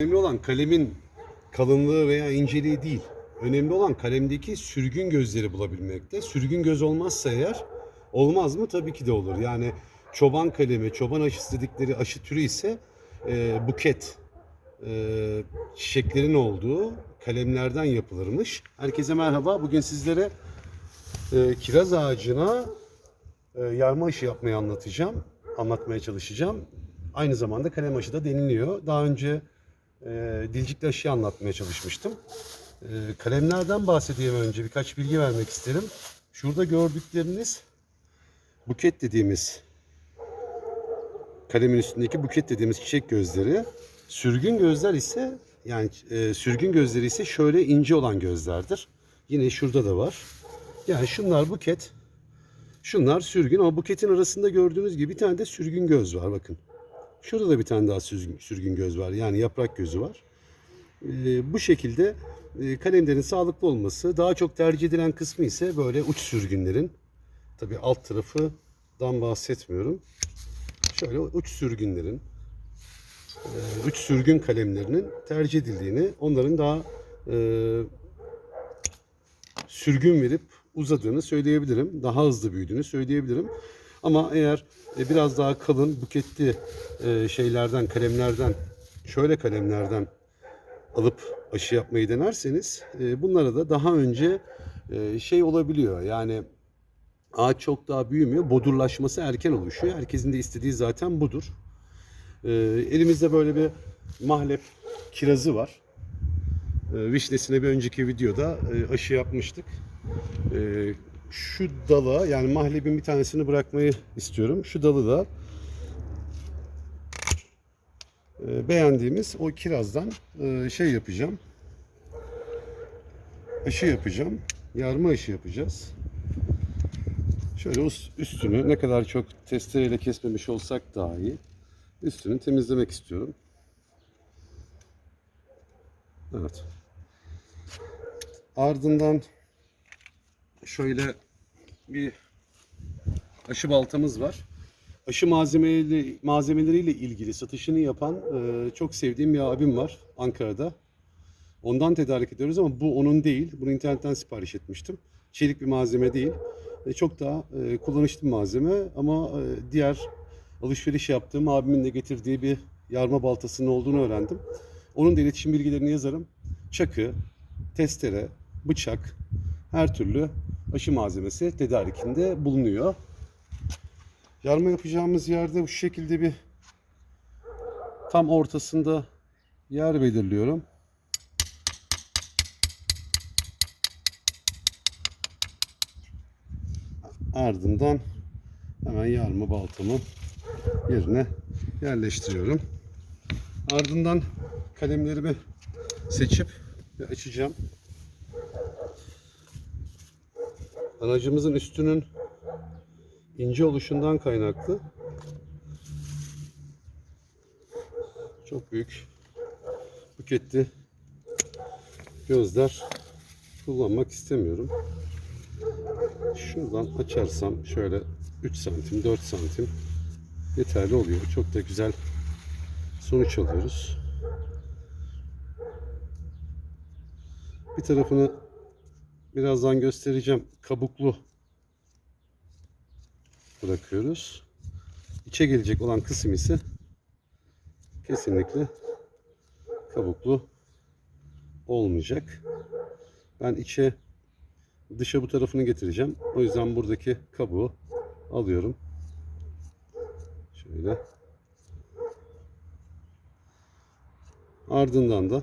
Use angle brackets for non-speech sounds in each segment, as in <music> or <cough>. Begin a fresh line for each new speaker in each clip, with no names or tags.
Önemli olan kalemin kalınlığı veya inceliği değil. Önemli olan kalemdeki sürgün gözleri bulabilmekte. Sürgün göz olmazsa eğer olmaz mı? Tabii ki de olur. Yani çoban kalemi, çoban aşısı dedikleri aşı türü ise e, buket. E, çiçeklerin olduğu kalemlerden yapılırmış. Herkese merhaba. Bugün sizlere e, kiraz ağacına e, yarma aşı yapmayı anlatacağım. Anlatmaya çalışacağım. Aynı zamanda kalem aşı da deniliyor. Daha önce e, dilcikli aşıyı anlatmaya çalışmıştım. E, kalemlerden bahsedeyim önce birkaç bilgi vermek isterim. Şurada gördükleriniz buket dediğimiz kalemin üstündeki buket dediğimiz çiçek gözleri. Sürgün gözler ise yani e, sürgün gözleri ise şöyle ince olan gözlerdir. Yine şurada da var. Yani şunlar buket, şunlar sürgün ama buketin arasında gördüğünüz gibi bir tane de sürgün göz var bakın. Şurada da bir tane daha sürgün, sürgün göz var. Yani yaprak gözü var. Ee, bu şekilde e, kalemlerin sağlıklı olması daha çok tercih edilen kısmı ise böyle uç sürgünlerin. Tabi alt tarafından bahsetmiyorum. Şöyle uç sürgünlerin, e, uç sürgün kalemlerinin tercih edildiğini, onların daha e, sürgün verip uzadığını söyleyebilirim. Daha hızlı büyüdüğünü söyleyebilirim. Ama eğer e, biraz daha kalın buketli e, şeylerden, kalemlerden, şöyle kalemlerden alıp aşı yapmayı denerseniz e, bunlara da daha önce e, şey olabiliyor. Yani ağaç çok daha büyümüyor. Bodurlaşması erken oluşuyor. Herkesin de istediği zaten budur. E, elimizde böyle bir mahlep kirazı var. E, vişnesine bir önceki videoda e, aşı yapmıştık. E, şu dala yani mahlebin bir tanesini bırakmayı istiyorum. Şu dalı da e, beğendiğimiz o kirazdan e, şey yapacağım. Aşı yapacağım. Yarma aşı yapacağız. Şöyle üst- üstünü ne kadar çok testereyle kesmemiş olsak dahi üstünü temizlemek istiyorum. Evet. Ardından şöyle bir aşı baltamız var. Aşı malzemeleri, malzemeleriyle ilgili satışını yapan e, çok sevdiğim bir abim var Ankara'da. Ondan tedarik ediyoruz ama bu onun değil. Bunu internetten sipariş etmiştim. Çelik bir malzeme değil. E, çok daha e, kullanışlı bir malzeme ama e, diğer alışveriş yaptığım abimin de getirdiği bir yarma baltasının olduğunu öğrendim. Onun da iletişim bilgilerini yazarım. Çakı, testere, bıçak, her türlü aşı malzemesi tedarikinde bulunuyor. Yarma yapacağımız yerde bu şekilde bir tam ortasında yer belirliyorum. Ardından hemen yarma baltamı yerine yerleştiriyorum. Ardından kalemlerimi seçip açacağım. Anacımızın üstünün ince oluşundan kaynaklı çok büyük buketli gözler kullanmak istemiyorum. Şuradan açarsam şöyle 3 santim 4 santim yeterli oluyor. Çok da güzel sonuç alıyoruz. Bir tarafını birazdan göstereceğim. Kabuklu bırakıyoruz. İçe gelecek olan kısım ise kesinlikle kabuklu olmayacak. Ben içe dışa bu tarafını getireceğim. O yüzden buradaki kabuğu alıyorum. Şöyle. Ardından da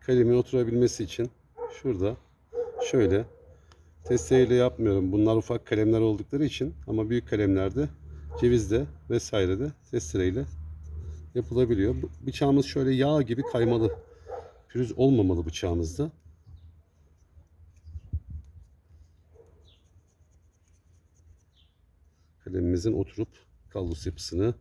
kalemin oturabilmesi için şurada şöyle testereyle yapmıyorum. Bunlar ufak kalemler oldukları için ama büyük kalemlerde cevizde vesairede testereyle yapılabiliyor. Bıçağımız şöyle yağ gibi kaymalı. Pürüz olmamalı bıçağımızda. Kalemimizin oturup kallus yapısını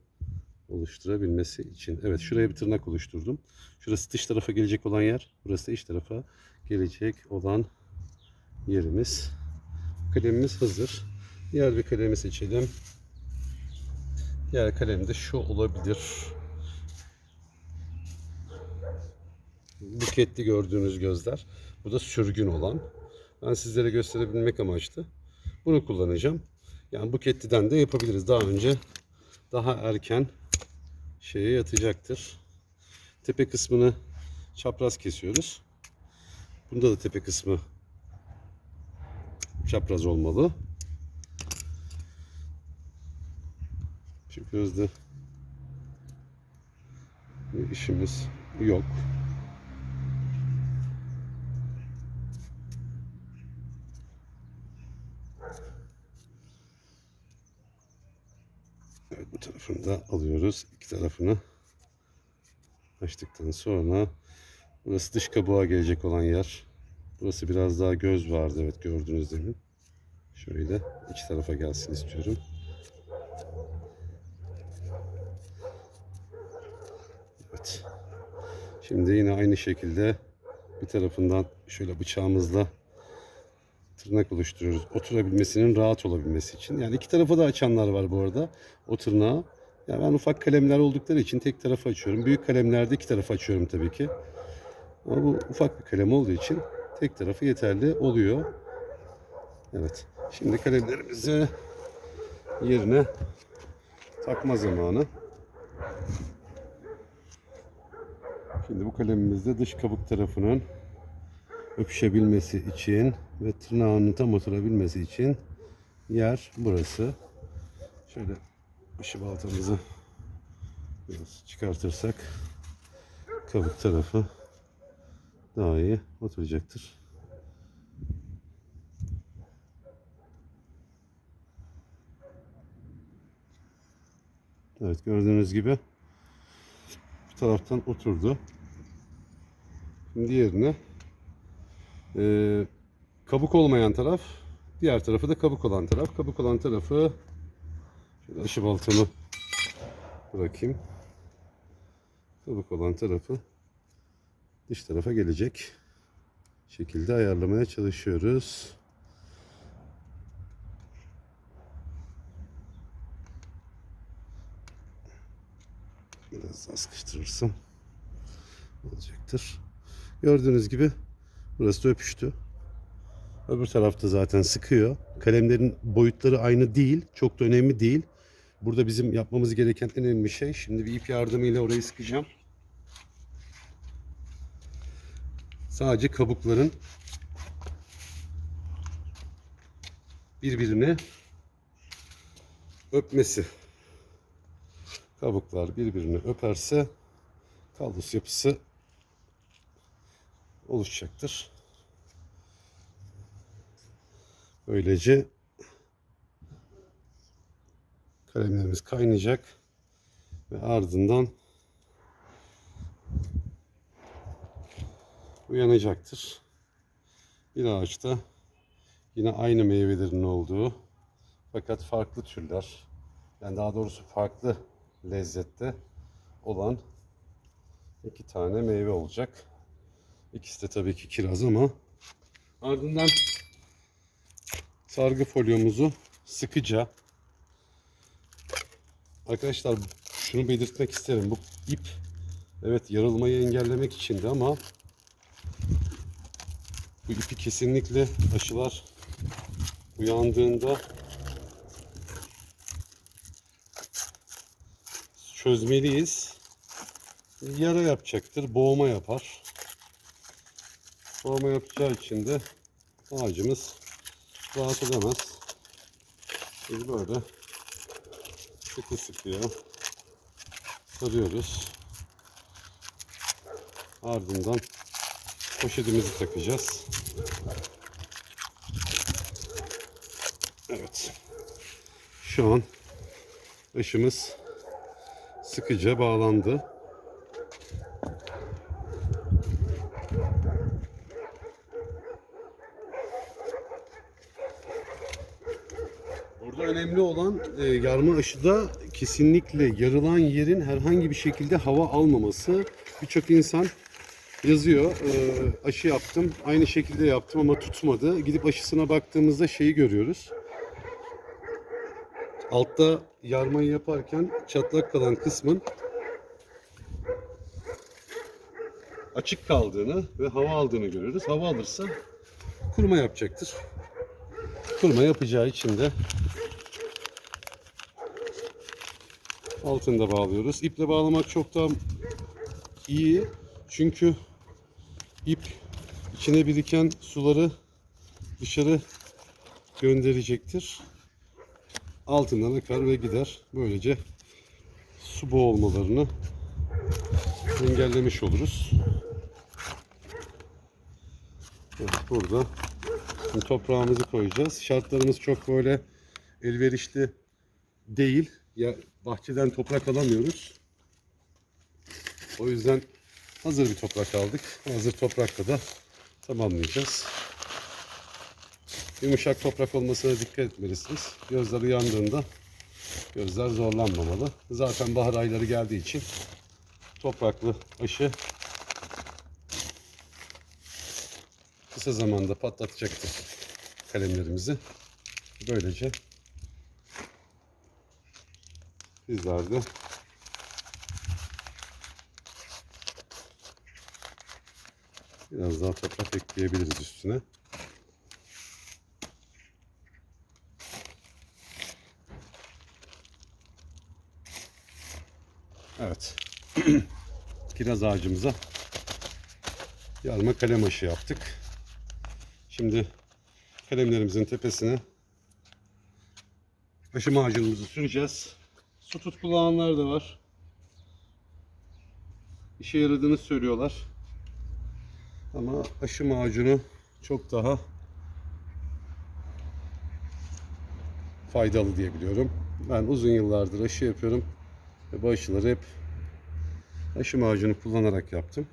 oluşturabilmesi için. Evet şuraya bir tırnak oluşturdum. Şurası dış tarafa gelecek olan yer. Burası iç tarafa gelecek olan yerimiz. Kalemimiz hazır. Diğer bir kalemi seçelim. Diğer kalem de şu olabilir. buketli gördüğünüz gözler. Bu da sürgün olan. Ben sizlere gösterebilmek amaçlı bunu kullanacağım. Yani buketliden de yapabiliriz. Daha önce daha erken şeye yatacaktır. Tepe kısmını çapraz kesiyoruz. Bunda da tepe kısmı çapraz olmalı. Çünkü özde bir işimiz yok. Evet bu tarafını da alıyoruz. İki tarafını açtıktan sonra burası dış kabuğa gelecek olan yer. Burası biraz daha göz vardı evet gördüğünüz demin. Şöyle iki tarafa gelsin istiyorum. Evet. Şimdi yine aynı şekilde bir tarafından şöyle bıçağımızla tırnak oluşturuyoruz. Oturabilmesinin rahat olabilmesi için. Yani iki tarafa da açanlar var bu arada. O tırnağı. Yani ben ufak kalemler oldukları için tek tarafı açıyorum. Büyük kalemlerde iki tarafı açıyorum tabii ki. Ama bu ufak bir kalem olduğu için tek tarafı yeterli oluyor. Evet. Şimdi kalemlerimizi yerine takma zamanı. Şimdi bu kalemimizde dış kabuk tarafının öpüşebilmesi için ve tırnağının tam oturabilmesi için yer burası. Şöyle ışı baltamızı biraz çıkartırsak kabuk tarafı daha iyi oturacaktır. Evet gördüğünüz gibi bu taraftan oturdu. Şimdi diğerine ee, kabuk olmayan taraf, diğer tarafı da kabuk olan taraf. Kabuk olan tarafı şöyle aşı baltamı bırakayım. Kabuk olan tarafı dış tarafa gelecek şekilde ayarlamaya çalışıyoruz. Biraz daha sıkıştırırsam olacaktır. Gördüğünüz gibi Burası da öpüştü. Öbür tarafta zaten sıkıyor. Kalemlerin boyutları aynı değil. Çok da önemli değil. Burada bizim yapmamız gereken en önemli şey. Şimdi bir ip yardımıyla orayı sıkacağım. Sadece kabukların birbirini öpmesi. Kabuklar birbirini öperse kaldus yapısı oluşacaktır. Böylece kalemlerimiz kaynayacak ve ardından uyanacaktır. Bir ağaçta yine aynı meyvelerin olduğu fakat farklı türler yani daha doğrusu farklı lezzette olan iki tane meyve olacak. İkisi de tabii ki kiraz ama ardından sargı folyomuzu sıkıca arkadaşlar şunu belirtmek isterim. Bu ip evet yarılmayı engellemek içindi ama bu kesinlikle aşılar uyandığında çözmeliyiz. Yara yapacaktır, boğma yapar. Boğma yapacağı için de ağacımız rahat edemez. Biz böyle sıkı sıkıya sarıyoruz. Ardından poşetimizi takacağız. Evet. Şu an ışımız sıkıca bağlandı. Burada önemli olan e, yarma aşıda kesinlikle yarılan yerin herhangi bir şekilde hava almaması. Birçok insan yazıyor e, aşı yaptım aynı şekilde yaptım ama tutmadı. Gidip aşısına baktığımızda şeyi görüyoruz. Altta yarmayı yaparken çatlak kalan kısmın açık kaldığını ve hava aldığını görüyoruz. Hava alırsa kuruma yapacaktır. Kuruma yapacağı için de altında bağlıyoruz. İple bağlamak çok daha iyi. Çünkü ip içine biriken suları dışarı gönderecektir. Altından akar ve gider. Böylece su boğulmalarını engellemiş oluruz. Evet, burada toprağımızı koyacağız. Şartlarımız çok böyle elverişli değil. Ya bahçeden toprak alamıyoruz. O yüzden hazır bir toprak aldık. Hazır toprakla da tamamlayacağız. Yumuşak toprak olmasına dikkat etmelisiniz. Gözler uyandığında gözler zorlanmamalı. Zaten bahar ayları geldiği için topraklı aşı kısa zamanda patlatacaktır kalemlerimizi. Böylece bizler de biraz daha toprak ekleyebiliriz üstüne. Evet. <clears throat> Kiraz ağacımıza yarma kalem aşı yaptık. Şimdi kalemlerimizin tepesine aşı macunumuzu süreceğiz. Su tut da var. İşe yaradığını söylüyorlar. Ama aşı macunu çok daha faydalı diye biliyorum. Ben uzun yıllardır aşı yapıyorum. Ve bu aşıları hep aşı macunu kullanarak yaptım.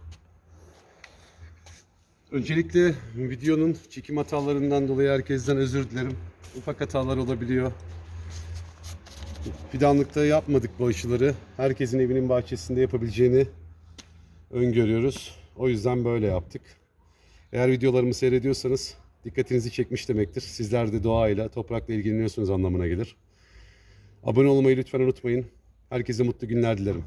Öncelikle videonun çekim hatalarından dolayı herkesten özür dilerim. Ufak hatalar olabiliyor. Fidanlıkta yapmadık bu aşıları. Herkesin evinin bahçesinde yapabileceğini öngörüyoruz. O yüzden böyle yaptık. Eğer videolarımı seyrediyorsanız dikkatinizi çekmiş demektir. Sizler de doğayla, toprakla ilgileniyorsunuz anlamına gelir. Abone olmayı lütfen unutmayın. Herkese mutlu günler dilerim.